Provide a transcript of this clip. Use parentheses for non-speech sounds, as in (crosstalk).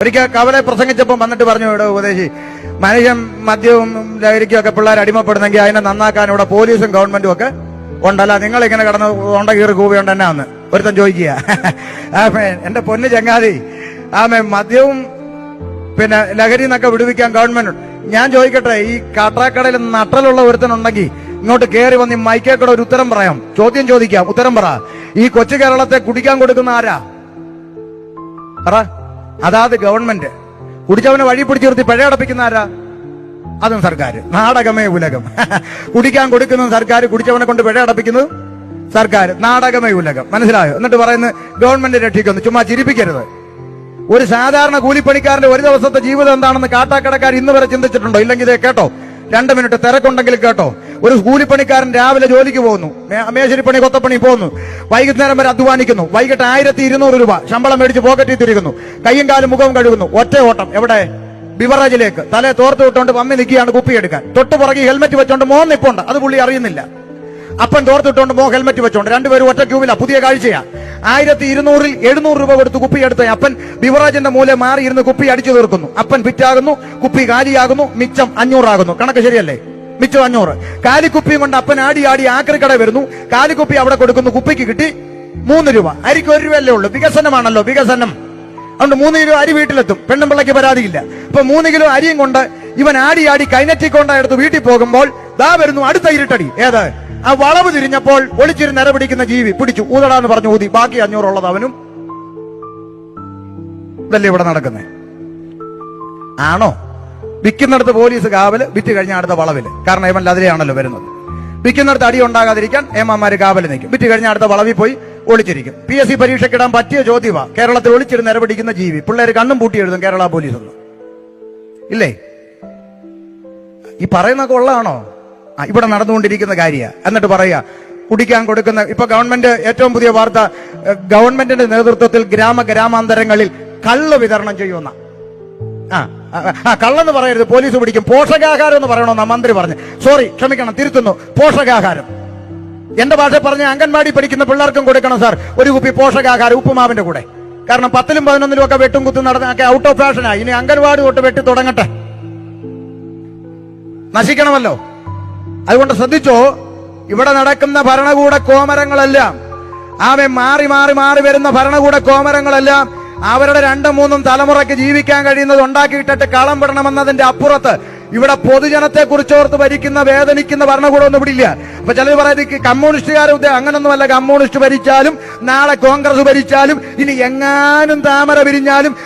ഒരിക്കൽ കവലെ പ്രസംഗിച്ചപ്പോൾ വന്നിട്ട് പറഞ്ഞു ഇവിടെ ഉപദേശി മനുഷ്യൻ മദ്യവും ലഹരിക്കും ഒക്കെ പിള്ളേർ അടിമപ്പെടുന്നെങ്കിൽ അതിനെ നന്നാക്കാൻ ഇവിടെ പോലീസും ഗവൺമെന്റും ഒക്കെ ഉണ്ടല്ല. നിങ്ങൾ ഇങ്ങനെ കടന്ന് ഉണ്ട കീറി കൂവിയുണ്ട് എന്നാന്ന്? ഒരുത്തൻ ചോദിക്കുക. (laughs) ആമേ എന്റെ പൊന്ന് ചങ്ങാതി ആമേ മദ്യവും പിന്നെ ലഹരി എന്നൊക്കെ വിടുവിക്കാൻ ഗവൺമെന്റ് ഞാൻ ചോദിക്കട്ടെ ഈ കാട്ടാക്കടയിൽ നട്ടലുള്ള ഒരുത്തനുണ്ടെങ്കിൽ ഇങ്ങോട്ട് കയറി വന്ന് ഈ മൈക്കേക്കൂടെ ഒരു ഉത്തരം പറയാം. ചോദ്യം ചോദിക്കാം ഉത്തരം പറ. ഈ കൊച്ചു കേരളത്തെ കുടിക്കാൻ കൊടുക്കുന്ന ആരാ? പറ. അതാത് ഗവൺമെന്റ് കുടിച്ചവനെ വഴി പിടിച്ചു നിർത്തി പിഴ അടപ്പിക്കുന്ന ആരാ? അതും സർക്കാർ നാടകമേ ഉലകം. (laughs) കുടിക്കാൻ കൊടുക്കുന്നത് സർക്കാർ കുടിച്ചവനെ കൊണ്ട് പിഴ അടപ്പിക്കുന്നത് സർക്കാർ നാടകമേ ഉലകം. മനസ്സിലായോ? എന്നിട്ട് പറയുന്നത് ഗവൺമെന്റ് രക്ഷിക്കുന്നു. ചുമ്മാ ചിരിപ്പിക്കരുത്. ഒരു സാധാരണ കൂലിപ്പണിക്കാരന്റെ ഒരു ദിവസത്തെ ജീവിതം എന്താണെന്ന് കാട്ടാക്കടക്കാർ ഇന്ന് വരെ ചിന്തിച്ചിട്ടുണ്ടോ? ഇല്ലെങ്കിൽ കേട്ടോ രണ്ട് മിനിറ്റ് തിരക്കുണ്ടെങ്കിൽ കേട്ടോ. ഒരു കൂലിപ്പണിക്കാരൻ രാവിലെ ജോലിക്ക് പോകുന്നു. മേശരിപ്പണി കൊത്തപ്പണി പോകുന്നു. വൈകുന്നേരം വരെ അധ്വാനിക്കുന്നു. വൈകിട്ട് ആയിരത്തി ഇരുന്നൂറ് രൂപ ശമ്പളം മേടിച്ച് പോക്കറ്റിൽ തിരിക്കുന്നു. കയ്യും കാലും മുഖവും കഴുകുന്നു. ഒറ്റ ഓട്ടം. എവിടെ? ബിവറേജിലേക്ക്. തലേ തോർത്ത് വിട്ടുകൊണ്ട് പമ്മി നിൽക്കുകയാണ് കുപ്പിയെടുക്കാൻ തൊട്ട് പുറകെ ഹെൽമെറ്റ് വെച്ചോണ്ട് മോൻ നിപ്പുണ്ട്. അത് പുള്ളി അറിയുന്നില്ല. അപ്പൻ തോർത്തിട്ടുകൊണ്ട് മോ ഹെൽമെറ്റ് വെച്ചോണ്ട്. രണ്ടുപേരും ഒറ്റ ക്യൂവില. പുതിയ കാഴ്ചയാ. ആയിരത്തി ഇരുന്നൂറിൽ എഴുന്നൂറ് രൂപ കൊടുത്ത് കുപ്പി എടുത്ത അപ്പൻ ബിവറേജിന്റെ മൂലെ മാറിയിരുന്ന് കുപ്പി അടിച്ചു തീർക്കുന്നു. അപ്പൻ ഫിറ്റാകുന്നു. കുപ്പി കാലിയാകുന്നു മിച്ചം അഞ്ഞൂറാകുന്നു. കണക്ക് ശരിയല്ലേ? മിച്ചം അഞ്ഞൂറ്. കാലിക്കുപ്പിയും കൊണ്ട് അപ്പൻ ആടി ആടി ആക്രിക്കട വരുന്നു. കാലിക്കുപ്പി അവിടെ കൊടുക്കുന്നു. കുപ്പിക്ക് കിട്ടി മൂന്ന് രൂപ. അരിക്ക് ഒരു രൂപയല്ലേ ഉള്ളൂ. വികസനമാണല്ലോ വികസനം. അതുകൊണ്ട് മൂന്ന് കിലോ അരി വീട്ടിലെത്തും. പെണ്ണും പിള്ളയ്ക്ക് പരാതിയില്ല. അപ്പൊ മൂന്ന് കിലോ അരിയും കൊണ്ട് ഇവൻ ആടി ആടി കൈനറ്റിക്കൊണ്ട കൊണ്ട് എടുത്ത് വീട്ടിൽ പോകുമ്പോൾ ദാ വരുന്നു അടുത്ത ഇരുട്ടടി. ഏത്? ആ വളവ് തിരിഞ്ഞപ്പോൾ ഒളിച്ചിരി നിര പിടിക്കുന്ന ജീവി പിടിച്ചു. ഊതടാന്ന് പറഞ്ഞു ഊതി. ബാക്കി അഞ്ഞൂറുള്ളത് അവനും. ഇതല്ലേ ഇവിടെ നടക്കുന്നത് ആണോ? വിൽക്കുന്നിടത്ത് പോലീസ് കാവൽ വിറ്റ് കഴിഞ്ഞ അടുത്ത വളവിൽ. കാരണം ഏമൻ അതിലെയാണല്ലോ വരുന്നത്. വിൽക്കുന്നിടത്ത് അടി ഉണ്ടാകാതിരിക്കാൻ ഏമാമാര് കാവൽ നിൽക്കും. വിറ്റ് കഴിഞ്ഞ അടുത്ത വളവിൽ പോയി ഒളിച്ചിരിക്കും. പി എസ് സി പരീക്ഷയ്ക്ക് ഇടാൻ പറ്റിയ ചോദ്യവ കേരളത്തിൽ ഒളിച്ചിരുന്ന് നിരപിടിക്കുന്ന ജീവി. പിള്ളേർ കണ്ണും പൂട്ടി എഴുതും കേരള പോലീസ് ഒന്ന് ഇല്ലേ? ഈ പറയുന്ന ഉള്ളതാണോ? ആ, ഇവിടെ നടന്നുകൊണ്ടിരിക്കുന്ന കാര്യ. എന്നിട്ട് പറയാ കുടിക്കാൻ കൊടുക്കുന്ന ഇപ്പൊ ഗവൺമെന്റ് ഏറ്റവും പുതിയ വാർത്ത ഗവൺമെന്റിന്റെ നേതൃത്വത്തിൽ ഗ്രാമ ഗ്രാമാന്തരങ്ങളിൽ കള്ള് വിതരണം ചെയ്യുന്ന ആ കള്ളെന്ന് പറയരുത് പോലീസ് പിടിക്കും. പോഷകാഹാരം എന്ന് പറയണമെന്നാ മന്ത്രി പറഞ്ഞു. സോറി ക്ഷമിക്കണം തിരുത്തുന്നു. പോഷകാഹാരം. എന്റെ ഭാഷ പറഞ്ഞ അംഗൻവാടി പഠിക്കുന്ന പിള്ളേർക്കും കൊടുക്കണം സാർ ഒരു കുപ്പി പോഷകാഹാരം ഉപ്പുമാവിന്റെ കൂടെ. കാരണം പത്തിലും പതിനൊന്നിലും ഒക്കെ വെട്ടും കുത്തും നടന്നൊക്കെ ഔട്ട് ഓഫ് ഫാഷനായി ഇനി അംഗൻവാടി തൊട്ട് വെട്ടി തുടങ്ങട്ടെ. നശിക്കണമല്ലോ. അതുകൊണ്ട് ശ്രദ്ധിച്ചോ ഇവിടെ നടക്കുന്ന ഭരണകൂട കോമരങ്ങളെല്ലാം ആമെ മാറി മാറി മാറി വരുന്ന ഭരണകൂട കോമരങ്ങളെല്ലാം അവരുടെ രണ്ടും മൂന്നും തലമുറയ്ക്ക് ജീവിക്കാൻ കഴിയുന്നത് ഉണ്ടാക്കിയിട്ടിട്ട് കളം പെടണമെന്നതിന്റെ അപ്പുറത്ത് ഇവിടെ പൊതുജനത്തെ കുറിച്ചോർത്ത് ഭരിക്കുന്ന വേദനിക്കുന്ന ഭരണകൂടമൊന്നും ഇവിടെ ഇല്ല. അപ്പൊ ചിലർ പറയുന്നത് കമ്മ്യൂണിസ്റ്റുകാരും അങ്ങനൊന്നുമല്ല കമ്മ്യൂണിസ്റ്റ് ഭരിച്ചാലും നാളെ കോൺഗ്രസ് ഭരിച്ചാലും ഇനി എങ്ങാനും താമര പിരിഞ്ഞാലും